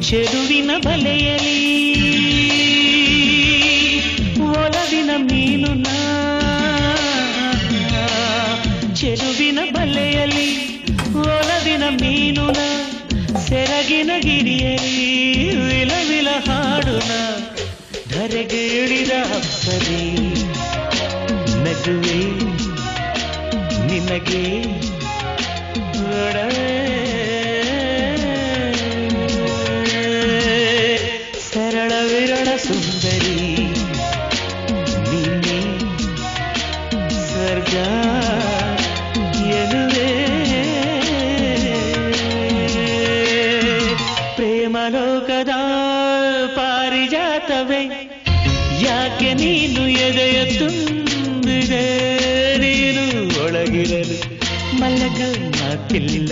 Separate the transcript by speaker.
Speaker 1: చెడువిన బలయలి ఒలవిన మీలునా చెరువిన బలయలి ఒలవిನ మీనుನ ಸೆರಗಿನ ಗಿರಿಯಲಿ ವಿಲವಿಲ ಹಾಡುನ ಧರೆಗೇಳಿದ ಅಪ್ಸರಿ ನಗುವೆ ನಿನಗೆ ವಿರಳ ಸುಂದರಿ ನೀನೆ ಸ್ವರ್ಗ ಎನ್ನುವೆ ಪ್ರೇಮಲೋಕದ ಪಾರಿಜಾತವೇ ಯಾಕೆ ನೀನು ಎದೆಯ ತುಂಬಿದೆ ನೀನು ಒಳಗಿರಲು ಮಲ್ಲಗ ಮಾತಿಲ್ಲ